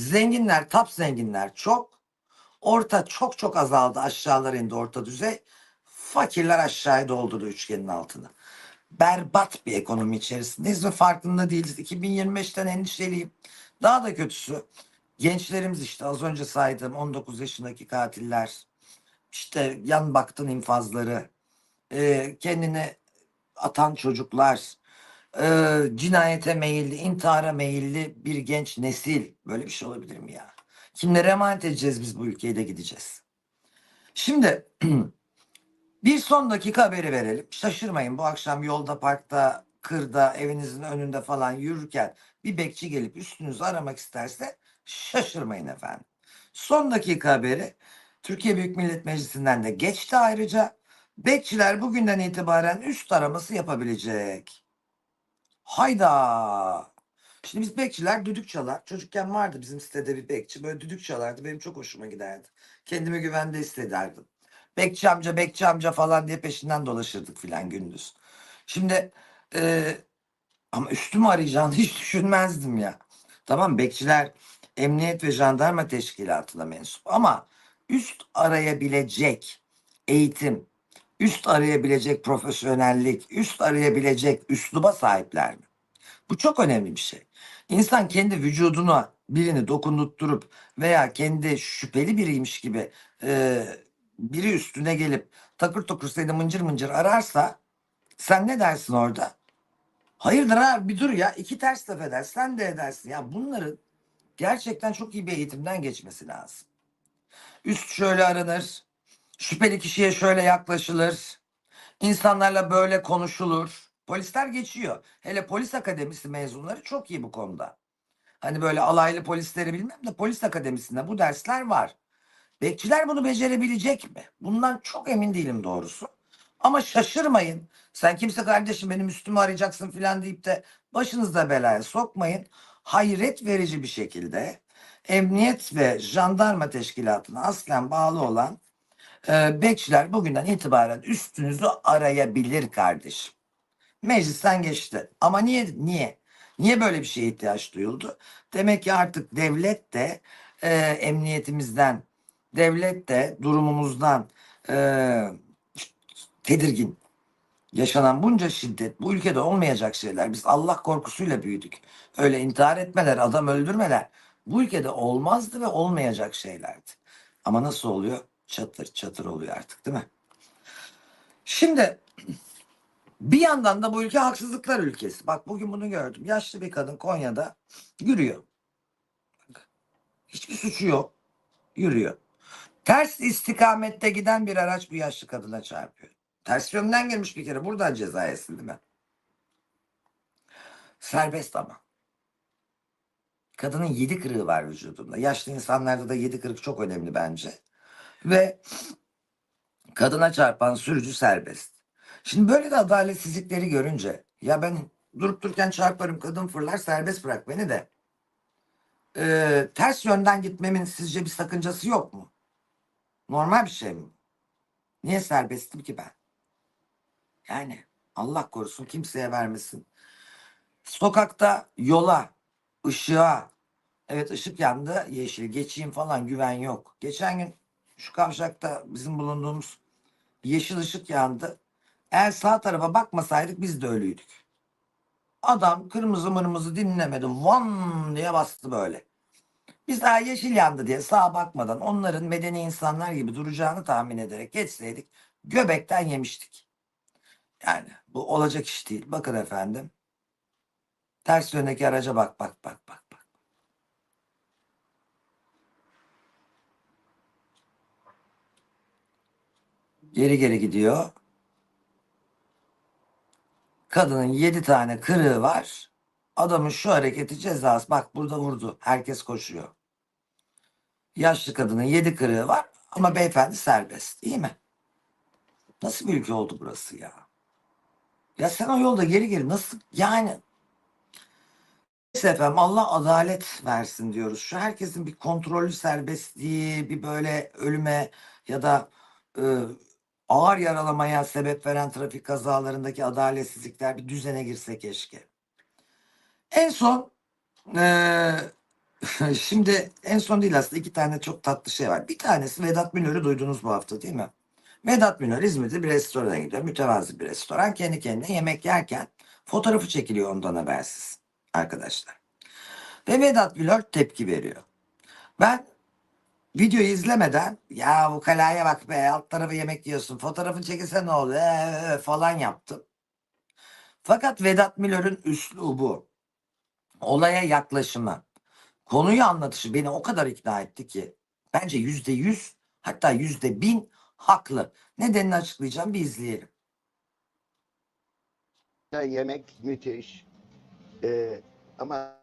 Zenginler, tap zenginler çok. Orta çok çok azaldı. Aşağılara indi orta düzey. Fakirler aşağıya doldurdu üçgenin altını. Berbat bir ekonomi içerisindeyiz ve farkında değiliz. 2025'ten endişeliyim. Daha da kötüsü gençlerimiz işte az önce saydığım 19 yaşındaki katiller, işte yan baktın infazları, kendini atan çocuklar, e, cinayete meyilli, intihara meyilli bir genç nesil. Böyle bir şey olabilir mi ya? Kimlere emanet edeceğiz biz bu ülkeyi de gideceğiz. Şimdi bir son dakika haberi verelim. Şaşırmayın bu akşam yolda, parkta, kırda, evinizin önünde falan yürürken bir bekçi gelip üstünüzü aramak isterse şaşırmayın efendim. Son dakika haberi Türkiye Büyük Millet Meclisi'nden de geçti ayrıca. Bekçiler bugünden itibaren üst araması yapabilecek. Hayda. Şimdi biz bekçiler düdük çalar. Çocukken vardı bizim sitede bir bekçi. Böyle düdük çalardı. Benim çok hoşuma giderdi. Kendimi güvende hissederdim. Bekçi amca, bekçi amca falan diye peşinden dolaşırdık filan gündüz. Şimdi e, ama üstümü arayacağını hiç düşünmezdim ya. Tamam bekçiler emniyet ve jandarma teşkilatına mensup ama üst arayabilecek eğitim, üst arayabilecek profesyonellik, üst arayabilecek üsluba sahipler mi? Bu çok önemli bir şey. İnsan kendi vücuduna birini dokundurtturup veya kendi şüpheli biriymiş gibi e, biri üstüne gelip takır tokur seni mıncır mıncır ararsa sen ne dersin orada? Hayırdır abi bir dur ya iki ters laf eder sen de edersin. Ya bunların gerçekten çok iyi bir eğitimden geçmesi lazım. Üst şöyle aranır. Şüpheli kişiye şöyle yaklaşılır. İnsanlarla böyle konuşulur. Polisler geçiyor. Hele polis akademisi mezunları çok iyi bu konuda. Hani böyle alaylı polisleri bilmem de polis akademisinde bu dersler var. Bekçiler bunu becerebilecek mi? Bundan çok emin değilim doğrusu. Ama şaşırmayın. Sen kimse kardeşim benim üstümü arayacaksın filan deyip de başınızda belaya sokmayın. Hayret verici bir şekilde emniyet ve jandarma teşkilatına aslen bağlı olan e, bekçiler bugünden itibaren üstünüzü arayabilir kardeşim. Meclisten geçti. Ama niye? Niye? Niye böyle bir şeye ihtiyaç duyuldu? Demek ki artık devlet de e, emniyetimizden, devlet de durumumuzdan e, tedirgin. Yaşanan bunca şiddet bu ülkede olmayacak şeyler. Biz Allah korkusuyla büyüdük. Öyle intihar etmeler, adam öldürmeler bu ülkede olmazdı ve olmayacak şeylerdi. Ama nasıl oluyor? Çatır çatır oluyor artık değil mi? Şimdi bir yandan da bu ülke haksızlıklar ülkesi. Bak bugün bunu gördüm. Yaşlı bir kadın Konya'da yürüyor. Hiçbir suçu yok. Yürüyor. Ters istikamette giden bir araç bu yaşlı kadına çarpıyor. Ters yönden gelmiş bir kere. Buradan ceza yesin değil mi? Serbest ama. Kadının yedi kırığı var vücudunda. Yaşlı insanlarda da yedi kırık çok önemli bence. Ve kadına çarpan sürücü serbest. Şimdi böyle de adaletsizlikleri görünce ya ben durup dururken çarparım kadın fırlar serbest bırak beni de. Ee, ters yönden gitmemin sizce bir sakıncası yok mu? Normal bir şey mi? Niye serbestim ki ben? Yani Allah korusun kimseye vermesin. Sokakta yola, ışığa, evet ışık yandı yeşil geçeyim falan güven yok. Geçen gün şu kavşakta bizim bulunduğumuz yeşil ışık yandı. Eğer sağ tarafa bakmasaydık biz de ölüydük. Adam kırmızı mırmızı dinlemedi. Van diye bastı böyle. Biz daha yeşil yandı diye sağa bakmadan onların medeni insanlar gibi duracağını tahmin ederek geçseydik göbekten yemiştik. Yani bu olacak iş değil. Bakın efendim. Ters yöndeki araca bak bak bak bak bak. Geri geri gidiyor. Kadının yedi tane kırığı var. Adamın şu hareketi cezası. Bak burada vurdu. Herkes koşuyor. Yaşlı kadının yedi kırığı var ama beyefendi serbest. İyi mi? Nasıl bir ülke oldu burası ya? Ya sen o yolda geri geri nasıl yani Neyse efendim Allah adalet versin diyoruz. Şu herkesin bir kontrollü serbestliği, bir böyle ölüme ya da e, ağır yaralamaya sebep veren trafik kazalarındaki adaletsizlikler bir düzene girse keşke. En son e, Şimdi en son değil aslında iki tane çok tatlı şey var. Bir tanesi Vedat Milor'u duydunuz bu hafta değil mi? Vedat Milor İzmir'de bir restorana gidiyor. Mütevazi bir restoran. Kendi kendine yemek yerken fotoğrafı çekiliyor ondan habersiz arkadaşlar. Ve Vedat Milor tepki veriyor. Ben videoyu izlemeden ya bu kalaya bak be alt tarafı yemek yiyorsun fotoğrafın çekilse ne olur ee, falan yaptım. Fakat Vedat Milor'un üslubu, olaya yaklaşımı, konuyu anlatışı beni o kadar ikna etti ki bence yüzde yüz hatta yüzde bin haklı. Nedenini açıklayacağım bir izleyelim. yemek müthiş. Ee, ama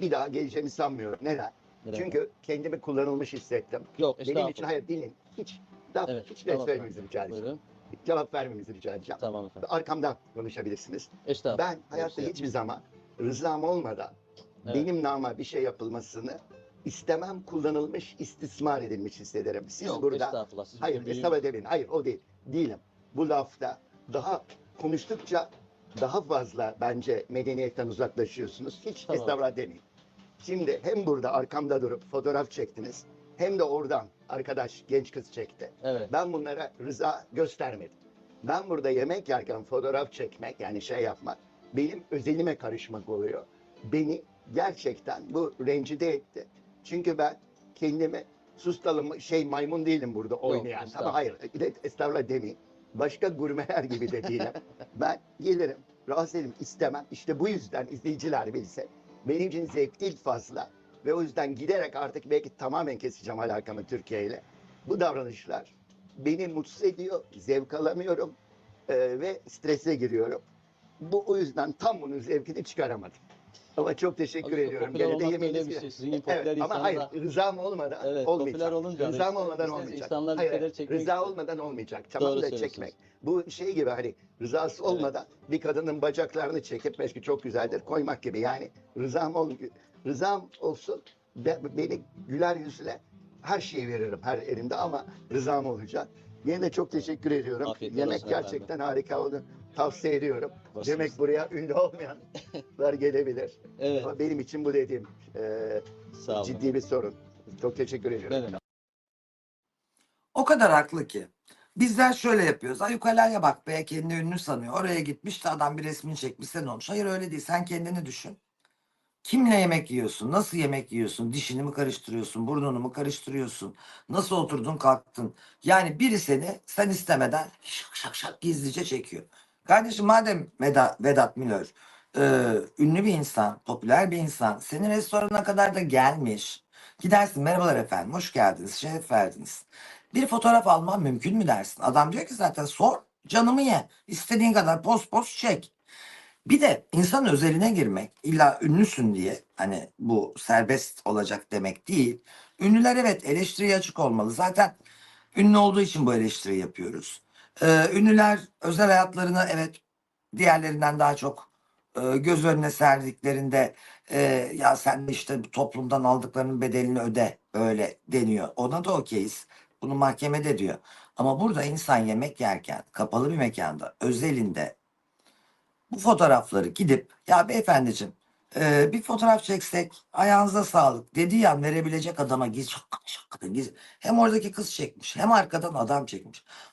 bir daha geleceğimi sanmıyorum. Neden? Neden? Çünkü kendimi kullanılmış hissettim. Yok Benim için hayır dilin hiç daha Evet, hiç tamam, vermemizi rica edeceğim. Cevap vermemizi rica edeceğim. Tamam efendim. Arkamdan konuşabilirsiniz. Estağfurullah. Ben hayatta hiçbir zaman rızam olmadan Evet. benim nama bir şey yapılmasını istemem kullanılmış, istismar edilmiş hissederim. Siz Yok, burada estağfurullah. Siz Hayır, büyüğümüz- estağfurullah demeyin. Hayır, o değil. Değilim. Bu lafta daha konuştukça daha fazla bence medeniyetten uzaklaşıyorsunuz. Hiç Tamam. estağfurullah demeyin. Şimdi hem burada arkamda durup fotoğraf çektiniz hem de oradan arkadaş genç kız çekti. Evet. Ben bunlara rıza göstermedim. Ben burada yemek yerken fotoğraf çekmek yani şey yapmak benim özelime karışmak oluyor. Beni gerçekten bu rencide etti. Çünkü ben kendimi sustalım şey maymun değilim burada oynayan. estağfurullah. Ama hayır estağfurullah demeyin. Başka gurmeler gibi de değilim. ben gelirim rahatsız ederim istemem. İşte bu yüzden izleyiciler bilse benim için zevk değil fazla. Ve o yüzden giderek artık belki tamamen keseceğim alakamı Türkiye ile. Bu davranışlar beni mutsuz ediyor, zevk alamıyorum e, ve strese giriyorum. Bu o yüzden tam bunun zevkini çıkaramadım. Ama çok teşekkür Aslında ediyorum. Gene de yemeğiniz bir şey. Sizin gibi popüler Evet, ama insanlar- hayır rızam olmadan Evet, olmayacak. olunca rızam olmadan olmayacak. insanlar Hayır, şeyler çekmek rıza olmadan olmayacak. Tamam da çekmek. Bu şey gibi hani rızası olmadan bir kadının bacaklarını çekip belki çok güzeldir koymak gibi. Yani rızam ol rızam olsun be- beni güler yüzle her şeyi veririm her elimde ama rızam olacak. Yine de çok teşekkür ediyorum. Afiyetler Yemek gerçekten harika oldu. Tavsiye ediyorum. Başınız. Demek buraya ünlü olmayanlar gelebilir. Evet. Ama benim için bu dediğim e, Sağ olun. ciddi bir sorun. Çok teşekkür ediyorum. Ne demek? O kadar haklı ki. Bizler şöyle yapıyoruz. Ay yukarıya bak be kendini ünlü sanıyor. Oraya gitmiş de adam bir resmini çekmiş sen olmuş. Hayır öyle değil. Sen kendini düşün. Kimle yemek yiyorsun? Nasıl yemek yiyorsun? Dişini mi karıştırıyorsun? Burnunu mu karıştırıyorsun? Nasıl oturdun kalktın? Yani biri seni sen istemeden şak şak şak gizlice çekiyor. Kardeşim madem Veda, Vedat Milor e, ünlü bir insan, popüler bir insan senin restorana kadar da gelmiş. Gidersin merhabalar efendim hoş geldiniz şeref verdiniz. Bir fotoğraf alman mümkün mü dersin? Adam diyor ki zaten sor canımı ye. İstediğin kadar post post çek. Bir de insan özeline girmek illa ünlüsün diye hani bu serbest olacak demek değil. Ünlüler evet eleştiriye açık olmalı. Zaten ünlü olduğu için bu eleştiri yapıyoruz. Ee, ünlüler özel hayatlarını evet diğerlerinden daha çok e, göz önüne serdiklerinde e, ya sen işte toplumdan aldıklarının bedelini öde öyle deniyor. Ona da okeyiz. Bunu mahkemede diyor. Ama burada insan yemek yerken kapalı bir mekanda özelinde bu fotoğrafları gidip ya beyefendiciğim e, bir fotoğraf çeksek ayağınıza sağlık dediği an verebilecek adama giz hakikaten giz. Hem oradaki kız çekmiş hem arkadan adam çekmiş.